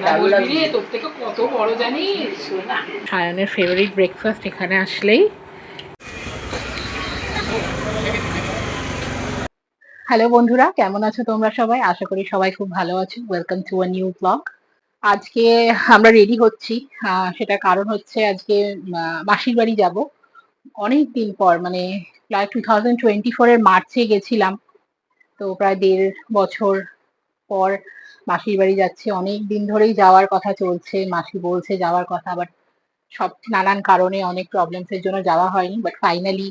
কত বড় জানিস সায়নের ফেভারিট ব্রেকফাস্ট এখানে আসলেই। হ্যালো বন্ধুরা কেমন আছো তোমরা সবাই? আশা করি সবাই খুব ভালো আছো। Welcome to a new blog আজকে আমরা রেডি হচ্ছি। আহ, সেটা কারণ হচ্ছে আজকে মাসির বাড়ি যাব। অনেক দিন পর মানে প্রায় টু থাউজেন্ড টোয়েন্টি ফোর এর মার্চে গেছিলাম। তো প্রায় দেড় বছর পর মাসির বাড়ি যাচ্ছে, অনেক দিন ধরেই যাওয়ার কথা চলছে, মাসি বলছে যাওয়ার কথা বাট সব নানান কারণে অনেক প্রবলেমস এর জন্য যাওয়া হয়নি বাট ফাইনালি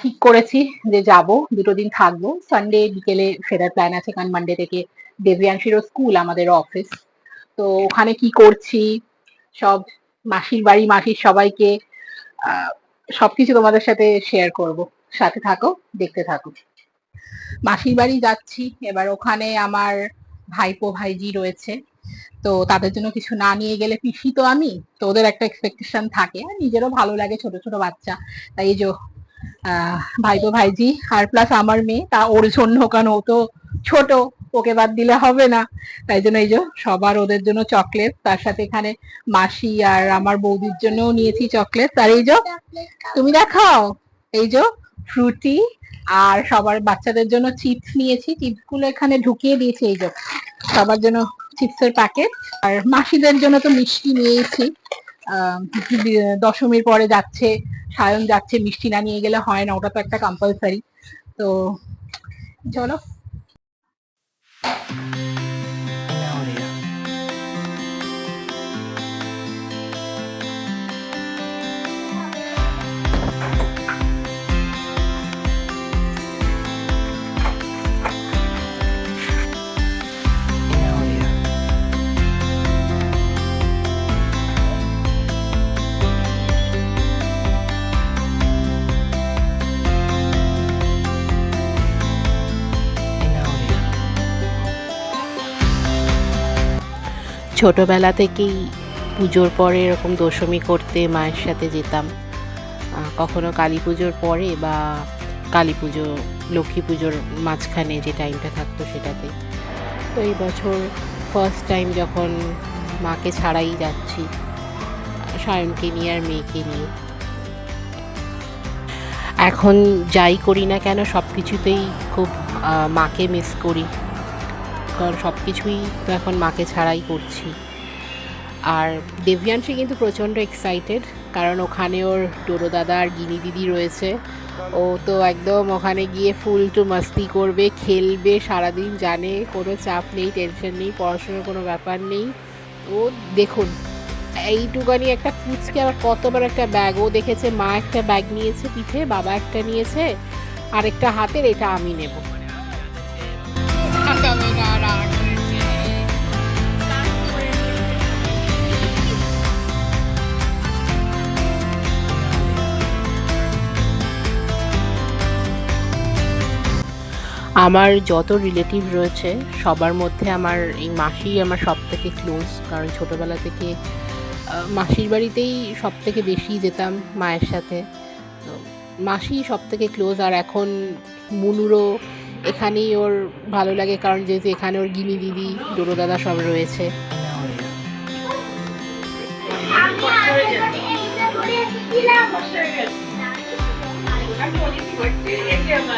ঠিক করেছি যে যাব, দুটো দিন থাকব। সানডে বিকেলে ফেরার প্ল্যান আছে, কারণ মানডে থেকে দেবযাংশীরও স্কুল আমাদের অফিস তো ওখানে কি করছি? সব মাসির বাড়ি, মাসির সবাইকে সবকিছু তোমাদের সাথে শেয়ার করব। সাথে থাকো, দেখতে থাকো। মাসির বাড়ি যাচ্ছি, এবার ওখানে আমার ভাইপো, ভাইজি রয়েছে। তো তাদের জন্য কিছু না নিয়ে গেলে পিসি তো আমি, তো ওদের একটা এক্সপেকটেশন থাকে। আর নিজেরও ভালো লাগে ছোট ছোট বাচ্চা। তাই এই যে ভাইপো, ভাইজি আর প্লাস আমার মেয়ে, তা ওর জন্য কারণ ও তো ছোট, ওকে বাদ দিলে হবে না। তাই জন্য এই যে সবার ওদের জন্য চকলেট তার সাথে এখানে মাসি আর আমার বৌদির জন্যও নিয়েছি চকলেট আর এই যে, তুমি দেখাও, এই যে ফ্রুটি আর সবার বাচ্চাদের জন্য চিপস নিয়েছি। চিপসগুলো এখানে ঢুকিয়ে দিয়েছি এই যে, সবার জন্য চিপসের প্যাকেট আর মাসিদের জন্য তো মিষ্টি নিয়েছি। দশমীর পরে যাচ্ছে, সায়ন যাচ্ছে, মিষ্টি না নিয়ে গেলে হয় না, ওটা তো একটা কম্পালসারি তো, চলো। ছোটবেলা থেকেই পুজোর পরে এরকম দশমী করতে মায়ের সাথে যেতাম। কখনো কালী পুজোর পরে বা কালী পুজো, লক্ষ্মী পুজোর মাঝখানে যে টাইমটা থাকতো সেটাতে। তো এই বছর ফার্স্ট টাইম যখন মাকে ছাড়াই যাচ্ছি, সায়নকে নিয়ে আর মেয়েকে নিয়ে। এখন যাই করি না কেন সব কিছুতেই খুব মাকে মিস করি। কারণ সব কিছুই তো এখন মাকে ছাড়াই করছি। আর দেবযানসী কিন্তু প্রচণ্ড এক্সাইটেড কারণ ওখানে ওর টোটো দাদা আর গিনি দিদি রয়েছে। ও তো একদম ওখানে গিয়ে ফুল টু মাস্তি করবে, খেলবে, সারাদিন জানে, কোনো চাপ নেই টেনশন নেই, পড়াশোনার কোনো ব্যাপার নেই। ও দেখুন, এইটুকানি একটা কুচকে আবার কতবার একটা ব্যাগ ও দেখেছে মা একটা ব্যাগ নিয়েছে পিঠে, বাবা একটা নিয়েছে, আরেকটা হাতের, এটা আমি নেব। আমার যত রিলেটিভ রয়েছে, সবার মধ্যে আমার এই মাসি আমার সব থেকে ক্লোজ কারণ ছোটোবেলা থেকে মাসির বাড়িতেই সব থেকে বেশি যেতাম মায়ের সাথে। তো মাসি সব থেকে ক্লোজ আর এখন মুনুরও এখানেই ওর ভালো লাগে, কারণ যেহেতু এখানে ওর গিনি দিদি ডোরো দাদা সব রয়েছে। কথা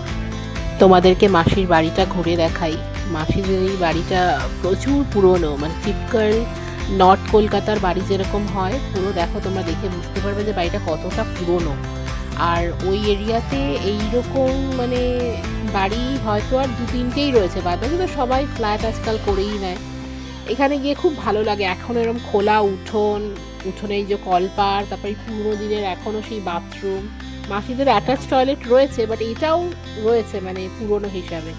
তোমাদেরকে মাসির বাড়িটা ঘুরে দেখাই। মাসির এই বাড়িটা প্রচুর পুরনো মানে টিপকাল নর্থ কলকাতার বাড়ি যেরকম হয়, পুরো দেখো তোমরা দেখে বুঝতে পারবে যে বাড়িটা কতটা পুরনো। আর ওই এরিয়াতে এইরকম মানে বাড়ি হয়তো আর দু তিনটেই রয়েছে, বাদ বাকি তো সবাই ফ্ল্যাট আজকাল করেই নেয়। এখানে গিয়ে খুব ভালো লাগে, এখন এরকম খোলা উঠোন, উঠোনে এই যে কলপার, তারপরে পুরনো দিনের এখনও সেই বাথরুম। মাসিদের অ্যাটাচ টয়লেট রয়েছে বাট এটাও রয়েছে মানে পুরনো হিসাবে।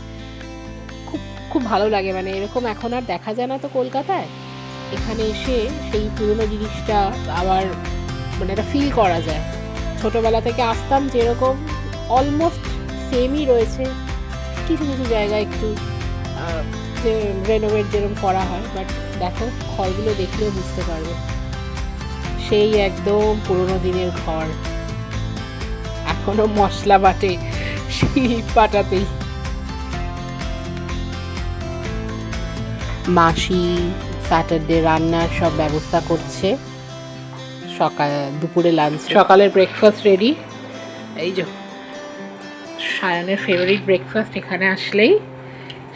খুব খুব ভালো লাগে মানে এরকম এখন আর দেখা যায় না তো কলকাতায়। এখানে এসে সেই পুরনো জিনিসটা আবার মানে একটা ফিল করা যায়। ছোটোবেলা থেকে আসতাম যেরকম অলমোস্ট সেমই রয়েছে। কিছু কিছু জায়গায় একটু রেনোভেট যেরকম করা হয় বাট দেখো, ঘরগুলো দেখলেও বুঝতে পারবে। সেই একদম পুরোনো দিনের ঘর। এখনও মশলা বাটে শিল পাটাতেই। মাসি স্যাটারডে রান্নার সব ব্যবস্থা করছে। সকাল, দুপুরে লাঞ্চ সকালের ব্রেকফাস্ট রেডি এই যে, সায়নের ফেভারিট ব্রেকফাস্ট এখানে আসলেই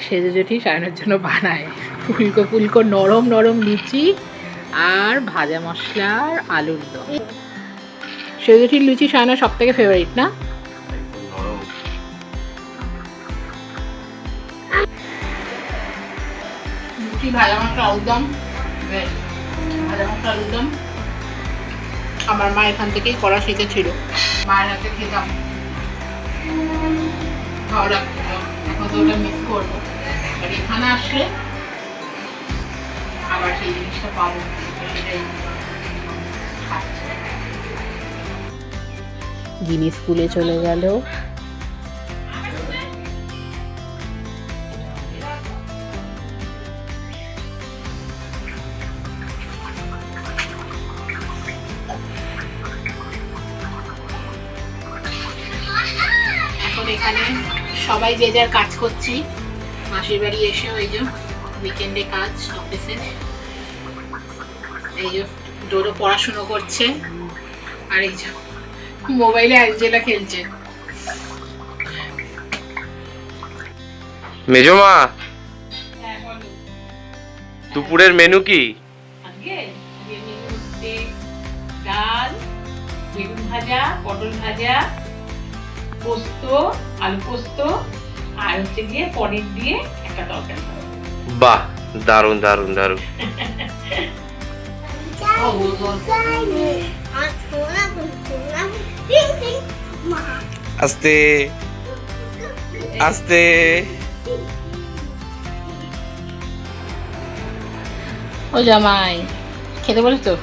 সেজে জেঠি সায়নের জন্য বানায়। ফুলকো ফুলকো নরম নরম লুচি আর ভাজা মশলা আর আলুর দম। সেজে জেঠির লুচি সায়নের সব থেকে ফেভারিট না? লুচি ভাজা মশলা আলুর দম। বেশ, ভাজা মশলা আমার মা এখান থেকেই করা শিখেছিল মায়ের হাতে খেতাম। ভালো লাগতো এখন তো ওটা মিস করব। এখানে আসলে আবার সেই জিনিসটা পাবো। সেটাই। গিনি স্কুলে চলে গেল এখন এখানে সবাই যে যার কাজ করছি, মাসির বাড়ি এসে ওই যে উইকেন্ডে কাজ অফিসে এই যে ডোরো পড়াশুনো করছে। আর এই যে মোবাইলে অ্যাঞ্জেলা খেলছে। মেজমা হ্যাঁ দুপুরের মেনু কি? ডাল বেগুন ভাজা পটল ভাজা পোস্ত আলু পোস্ত আর হচ্ছে গিয়ে পনির দিয়ে একটা তরকারি। বাহ দারুণ দারুণ দারুণ। ও, ও, ও। আস্তে। আস্তে। ও জামাই খেতে বলে তো?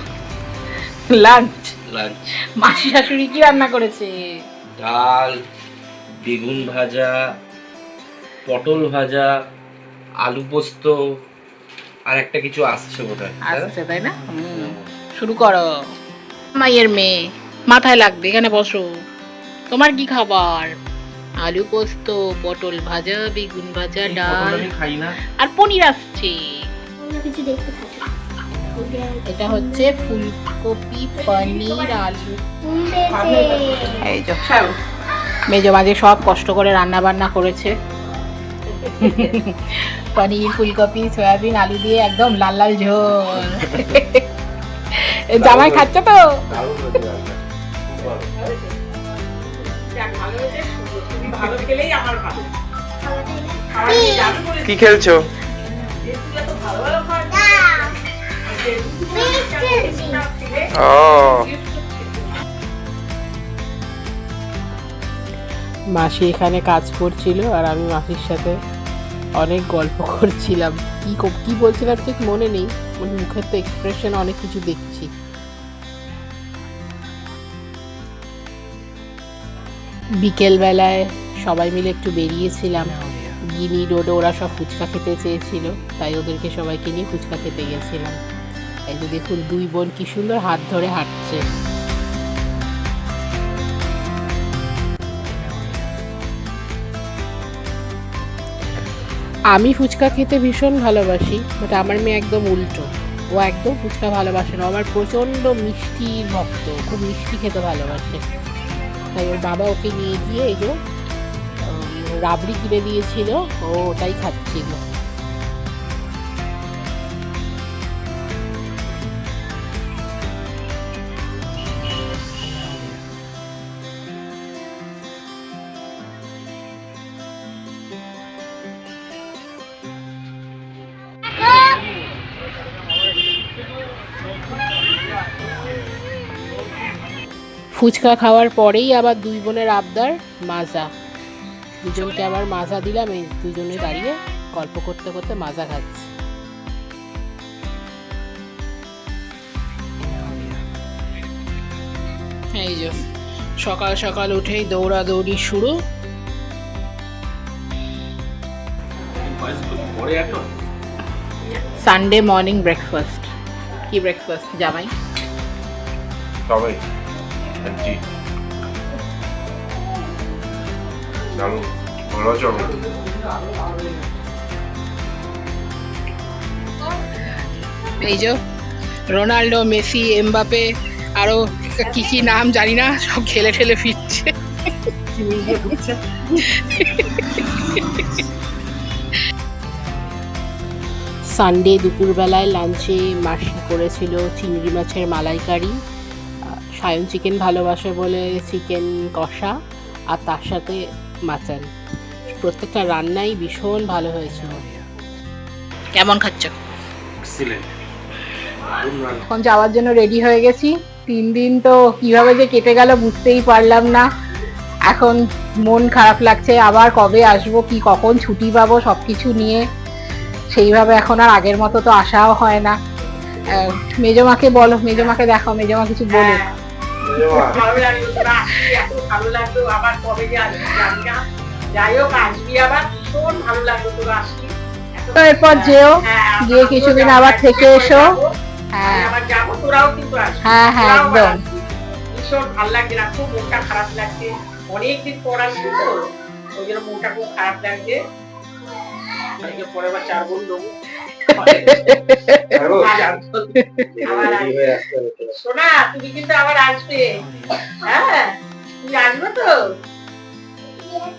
লাঞ্চ। লাঞ্চ। মাসি শাশুড়ি কি রান্না করেছে? ডাল বেগুন ভাজা পটল ভাজা আলু পোস্ত আর একটা কিছু আসছে বোধহয়? আসছে তাই না? শুরু করো। মায়ের মেয়ে। মাথায় লাগবে এখানে বসো। তোমার কি খাবার? আলু পোস্ত পটল ভাজা বেগুন ভাজা ডাল। আর পনির আসছে। কিছু দেখতে থাকি। এটা হচ্ছে ফুলকপি পনির আলু। এই যে মেজো মাঝে সব কষ্ট করে রান্না বান্না করেছে। পনির ফুলকপি সয়াবিন আলু দিয়ে একদম লাল লাল ঝোল। জামাই খাচ্ছে তো? কি খেলছো? মাসি এখানে কাজ করছিল আর আমি মাসির সাথে অনেক গল্প করছিলাম। কি ক- কি বলছিলাম ঠিক মনে নেই, ওর মুখের তো এক্সপ্রেশন অনেক কিছু দেখছি। বিকেলবেলায় সবাই মিলে একটু বেরিয়েছিলাম। গিনি রোডে ওরা সব ফুচকা খেতে চেয়েছিল, তাই ওদেরকে সবাইকে নিয়ে ফুচকা খেতে গেছিলাম। এই যে দেখুন, দুই বোন কি সুন্দর হাত ধরে হাঁটছে। আমি ফুচকা খেতে ভীষণ ভালোবাসি বাট আমার মেয়ে একদম উল্টো। ও একদম ফুচকা ভালোবাসে না আমার প্রচণ্ড মিষ্টি ভক্ত, খুব মিষ্টি খেতে ভালোবাসে। তাই ওর বাবা ওকে নিয়ে গিয়ে এই রাবড়ি কিনে দিয়েছিল ও ওটাই খাচ্ছিল। ফুচকা খাওয়ার পরেই আবার দুই বোনের আবদার মাজা। দুজনকে আবার মাজা দিলাম, এই দুজনে দাঁড়িয়ে গল্প করতে করতে মাজা খাচ্ছি। এই যে, সকাল সকাল উঠেই দৌড়াদৌড়ি শুরু। সানডে মর্নিং ব্রেকফাস্ট কি ব্রেকফাস্ট জামাই? সবাই দারুণ ভালো আছো এই যে রোনাল্ডো মেসি এমবাপে আরও কি কি নাম জানি না সব খেলে ঠেলে ফিরছে। সানডে দুপুরবেলায় লাঞ্চে মাসি করেছিল চিংড়ি মাছের মালাইকারি সায়ন চিকেন ভালোবাসে বলে চিকেন কষা আর তার সাথে মাটন। প্রত্যেকটা রান্নাই ভীষণ ভালো হয়েছিল। কেমন খাচ্ছ? এক্সিলেন্ট এখন যাওয়ার জন্য রেডি হয়ে গেছি। তিন দিন তো কীভাবে যে কেটে গেল বুঝতেই পারলাম না। এখন মন খারাপ লাগছে আবার কবে আসব কি কখন ছুটি পাবো সব কিছু নিয়ে। সেইভাবে এখন আর আগের মতো তো আসাও হয় না। মেজমাকে বলো মেজমাকে দেখো মেজমা কিছু বলো। ভালো লাগল আবার কবে যাই হোক আসবি আবার ভীষণ ভালো লাগল তোরা আসবি তো এরপর যেও গিয়ে কিছুদিন আবার থেকে এসো। হ্যাঁ আবার যাব তোরাও কিন্তু আসবি হ্যাঁ, হ্যাঁ, একদম। ভীষণ ভালো লাগছে না খুব মনটা খারাপ লাগছে অনেকদিন পর আসবি তো ওই জন্য মনটা খুব খারাপ লাগছে অনেকে পরে আবার চার বোন দেবো। সোনা তুমি কিন্তু আবার আসবে। হ্যাঁ তুমি আসবে তো?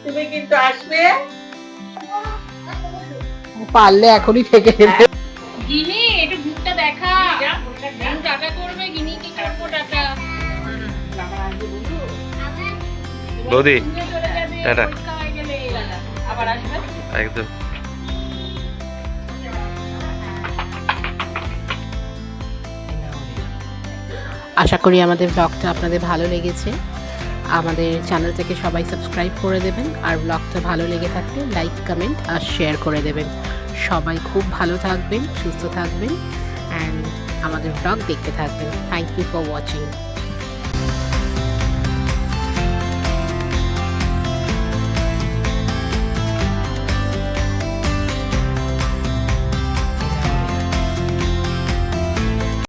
তুমি কিন্তু আসবে? পারলে এখনই থেকে যেতে গিনি একটু দেখা। টাটা করবে গিনি কি করব টাটা। বৌদি হয়ে আবার আসবে? একদম। আশা করি আমাদের ব্লগটা আপনাদের ভালো লেগেছে। আমাদের চ্যানেলটাকে সবাই সাবস্ক্রাইব করে দেবেন আর ব্লগটা ভালো লেগে থাকলে লাইক কমেন্ট আর শেয়ার করে দেবেন। সবাই খুব ভালো থাকবেন, সুস্থ থাকবেন অ্যান্ড আমাদের ব্লগ দেখতে থাকবেন। Thank you for watching